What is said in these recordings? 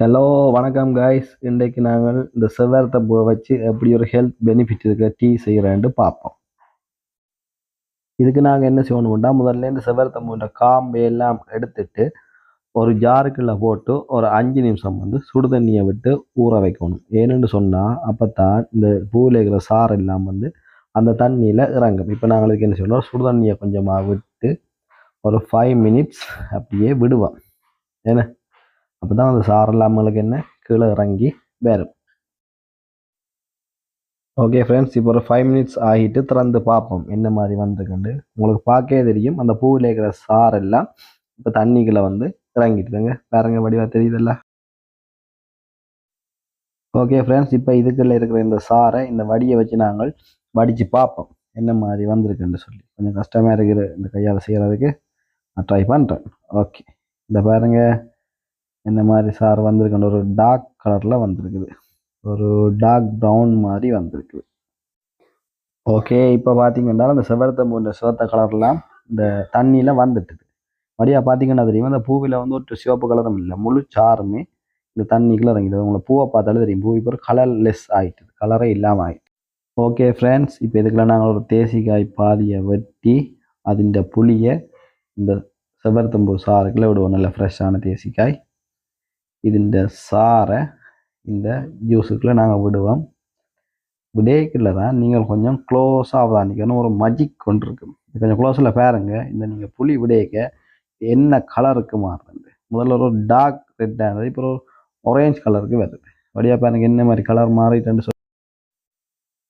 Hello வணக்கம் guys இன்றைக்கு நாங்கள் இந்த செவ்வாரத்தை பூவை வச்சு எப்படி ஒரு ஹெல்த் பெனிஃபிட் இருக்கிற டீ செய்கிறேன்ட்டு பார்ப்போம். இதுக்கு நாங்கள் என்ன செய்யணும்னா முதல்ல இந்த செவ்வாரத்தை போன்ற காம்பு எல்லாம் எடுத்துட்டு ஒரு ஜாருக்குள்ளே போட்டு ஒரு அஞ்சு நிமிஷம் வந்து சுடு தண்ணியை விட்டு ஊற வைக்கணும். ஏன்னு சொன்னால் அப்போ தான் இந்த பூவில் இருக்கிற சாறு எல்லாம் வந்து அந்த தண்ணியில் இறங்கும். இப்போ நாங்களுக்கு என்ன செய்யணும் சுடு தண்ணியை கொஞ்சமாக விட்டு ஒரு ஃபைவ் மினிட்ஸ் அப்படியே விடுவோம். ஏன்னா அப்போ தான் அந்த சாரெல்லாம் நம்மளுக்கு என்ன? கீழே இறங்கி வரும். ஓகே ஃப்ரெண்ட்ஸ் இப்போ ஒரு ஃபைவ் மினிட்ஸ் ஆகிட்டு திறந்து பார்ப்போம். என்ன மாதிரி வந்துருக்குண்டு உங்களுக்கு பார்க்கவே தெரியும். அந்த பூவில் இருக்கிற சாரெல்லாம் இப்போ தண்ணிக்குள்ளே வந்து இறங்கிட்டுருங்க பாருங்க வடிவாக தெரியுதுல்ல? ஓகே ஃப்ரெண்ட்ஸ் இப்போ இதுக்குள்ளே இருக்கிற இந்த சாரை இந்த வடியை வச்சு நாங்கள் வடித்து பார்ப்போம். என்ன மாதிரி வந்திருக்குன்னு சொல்லி. கொஞ்சம் கஷ்டமாக இருக்கிற இந்த கையால் செய்கிறதுக்கு நான் ட்ரை பண்ணுறேன் ஓகே இந்த பாருங்க. இந்த மாதிரி சார் வந்திருக்குன்னு ஒரு டார்க் கலரில் வந்திருக்குது. ஒரு டார்க் ப்ரௌன் மாதிரி வந்திருக்குது. ஓகே இப்போ பார்த்தீங்கன்னா அந்த செவரத்தை போன்ற சிவத்த கலர்லாம் இந்த தண்ணியில் வந்துட்டுது. மடியா பார்த்தீங்கன்னா தெரியும் அந்த பூவில் வந்து ஒரு சிவப்பு கலரும் இல்லை. முழு சாருமே இந்த தண்ணிக்குள்ளே இறங்கிடுது. உங்களை பூவை பார்த்தாலே தெரியும். பூ இப்போ கலர்லெஸ் ஆகிட்டுது கலரே இல்லாமல் ஆகிட்டு ஓகே ஃப்ரெண்ட்ஸ் இப்போ இதுக்குள்ள நாங்கள் ஒரு தேசிக்காய் பாதியை வெட்டி அதிൻ്റെ புளியை இந்த செவரத்தம்பூர் சாருக்குள்ளே விடுவோம். நல்ல ஃப்ரெஷ்ஷான தேசிக்காய் ഇതിൻ്റെ சாரை இந்த ஜூஸுக்குள்ளே நாங்கள் விடுவோம் விடேக்கில் தான் நீங்கள் கொஞ்சம் க்ளோஸாக அவதானிக்கணும் ஒரு மஜிக் கொண்டு இருக்கு கொஞ்சம் க்ளோஸில் பாருங்க இந்த நீங்கள் புளி விடேக்க என்ன கலருக்கு மாறுறது முதல்ல ஒரு டார்க் ரெட்டாக இருந்தது இப்போ ஒரு ஒரேஞ்ச் கலருக்கு வருது வழியாக பாருங்க என்ன மாதிரி கலர் மாறிட்டுன்னு சொல்லி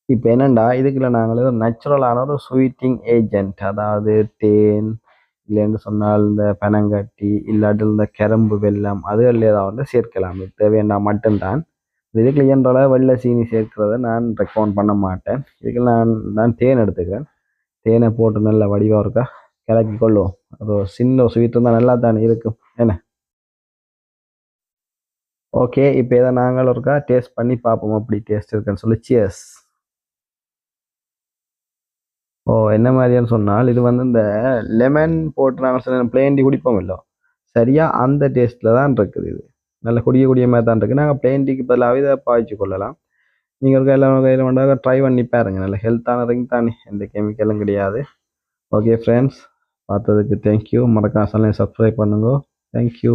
இப்போ என்னண்டா இதுக்குள்ள நாங்கள் ஒரு நேச்சுரலான ஒரு ஸ்வீட்டிங் ஏஜென்ட் அதாவது தேன் இல்லைன்னு சொன்னால் இந்த பனங்கட்டி இல்லாட்டி இந்த கரும்பு வெல்லம் அதுகளில் ஏதாவது வந்து சேர்க்கலாம். இது தேவையான மட்டும்தான். இதுக்கு இயன்றள வெள்ளை சீனி சேர்க்கிறத நான் ரெக்கமெண்ட் பண்ண மாட்டேன். இதுக்கு நான் நான் தேன் எடுத்துக்கிறேன். தேனை போட்டு நல்ல வடிவாக இருக்கா கிளக்கி கொள்ளுவோம் அது சின்ன ஸ்வீட் இருந்தால் நல்லா தானே இருக்கும். என்ன? ஓகே இப்போ இதை நாங்கள் ஒருக்கா டேஸ்ட் பண்ணி பார்ப்போம் அப்படி டேஸ்ட் இருக்குன்னு சொல்லி. சியர்ஸ் ஓ என்ன மாதிரியான்னு சொன்னால் இது வந்து இந்த லெமன் போட்டு நாங்கள் சில பிளேன் டீ குடிப்போம் இல்லை சரியாக அந்த டேஸ்ட்டில் தான் இருக்குது இது. நல்ல குடிய குடிய மாதிரி தான் இருக்குது. நாங்கள் பிளேன் டீக்கு பதிலாக இதை பாய்ச்சி கொள்ளலாம். நீங்கள் கையில் கையில் வேண்டாம் ட்ரை பண்ணி பாருங்க. நல்ல ஹெல்த்தான ரிங் தானே. எந்த கெமிக்கலும் கிடையாது. ஓகே ஃப்ரெண்ட்ஸ் பார்த்ததுக்கு தேங்க்யூ மறக்காம சப்ஸ்கிரைப் பண்ணுங்க. Thank you